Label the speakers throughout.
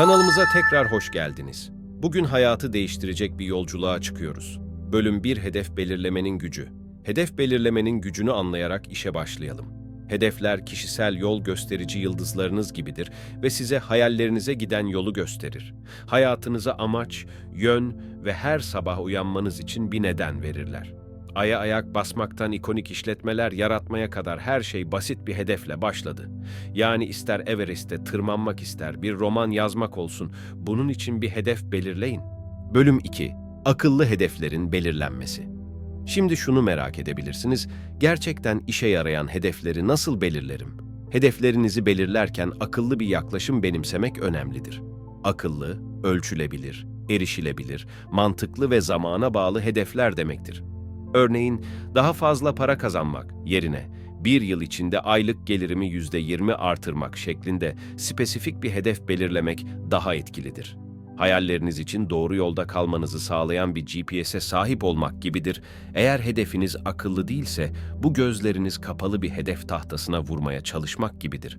Speaker 1: Kanalımıza tekrar hoş geldiniz. Bugün hayatı değiştirecek bir yolculuğa çıkıyoruz. Bölüm 1 Hedef belirlemenin gücü. Hedef belirlemenin gücünü anlayarak işe başlayalım. Hedefler kişisel yol gösterici yıldızlarınız gibidir ve size hayallerinize giden yolu gösterir. Hayatınıza amaç, yön ve her sabah uyanmanız için bir neden verirler. Aya ayak basmaktan ikonik işletmeler yaratmaya kadar her şey basit bir hedefle başladı. Yani ister Everest'te tırmanmak ister, bir roman yazmak olsun, bunun için bir hedef belirleyin. Bölüm 2. Akıllı hedeflerin belirlenmesi. Şimdi şunu merak edebilirsiniz, gerçekten işe yarayan hedefleri nasıl belirlerim? Hedeflerinizi belirlerken akıllı bir yaklaşım benimsemek önemlidir. Akıllı, ölçülebilir, erişilebilir, mantıklı ve zamana bağlı hedefler demektir. Örneğin daha fazla para kazanmak yerine bir yıl içinde aylık gelirimi %20 artırmak şeklinde spesifik bir hedef belirlemek daha etkilidir. Hayalleriniz için doğru yolda kalmanızı sağlayan bir GPS'e sahip olmak gibidir. Eğer hedefiniz akıllı değilse bu gözleriniz kapalı bir hedef tahtasına vurmaya çalışmak gibidir.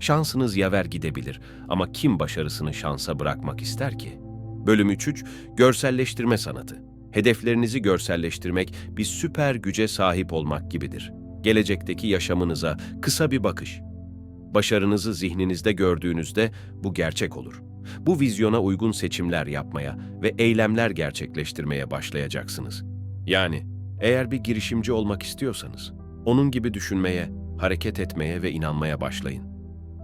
Speaker 1: Şansınız yaver gidebilir ama kim başarısını şansa bırakmak ister ki? Bölüm 3. Görselleştirme sanatı. Hedeflerinizi görselleştirmek bir süper güce sahip olmak gibidir. Gelecekteki yaşamınıza kısa bir bakış. Başarınızı zihninizde gördüğünüzde bu gerçek olur. Bu vizyona uygun seçimler yapmaya ve eylemler gerçekleştirmeye başlayacaksınız. Yani eğer bir girişimci olmak istiyorsanız, onun gibi düşünmeye, hareket etmeye ve inanmaya başlayın.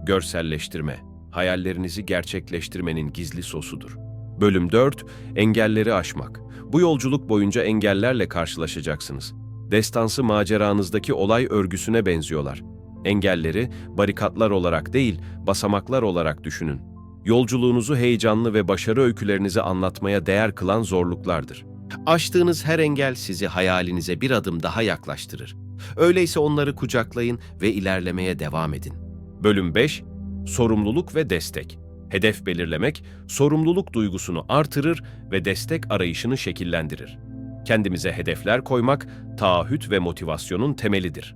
Speaker 1: Görselleştirme, hayallerinizi gerçekleştirmenin gizli sosudur. Bölüm 4. Engelleri aşmak. Bu yolculuk boyunca engellerle karşılaşacaksınız. Destansı maceranızdaki olay örgüsüne benziyorlar. Engelleri barikatlar olarak değil, basamaklar olarak düşünün. Yolculuğunuzu heyecanlı ve başarı öykülerinizi anlatmaya değer kılan zorluklardır. Aştığınız her engel sizi hayalinize bir adım daha yaklaştırır. Öyleyse onları kucaklayın ve ilerlemeye devam edin. Bölüm 5. Sorumluluk ve destek. Hedef belirlemek, sorumluluk duygusunu artırır ve destek arayışını şekillendirir. Kendimize hedefler koymak, taahhüt ve motivasyonun temelidir.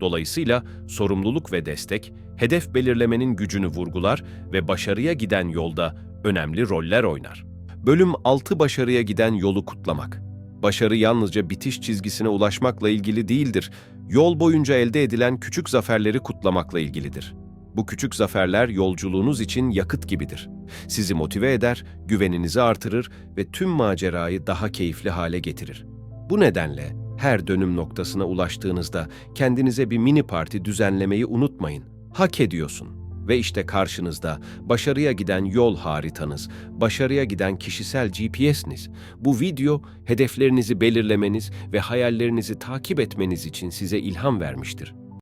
Speaker 1: Dolayısıyla sorumluluk ve destek, hedef belirlemenin gücünü vurgular ve başarıya giden yolda önemli roller oynar. Bölüm 6 Başarıya giden yolu kutlamak. Başarı yalnızca bitiş çizgisine ulaşmakla ilgili değildir. Yol boyunca elde edilen küçük zaferleri kutlamakla ilgilidir. Bu küçük zaferler yolculuğunuz için yakıt gibidir. Sizi motive eder, güveninizi artırır ve tüm macerayı daha keyifli hale getirir. Bu nedenle her dönüm noktasına ulaştığınızda kendinize bir mini parti düzenlemeyi unutmayın. Hak ediyorsun. Ve işte karşınızda başarıya giden yol haritanız, başarıya giden kişisel GPS'niz. Bu video hedeflerinizi belirlemeniz ve hayallerinizi takip etmeniz için size ilham vermiştir.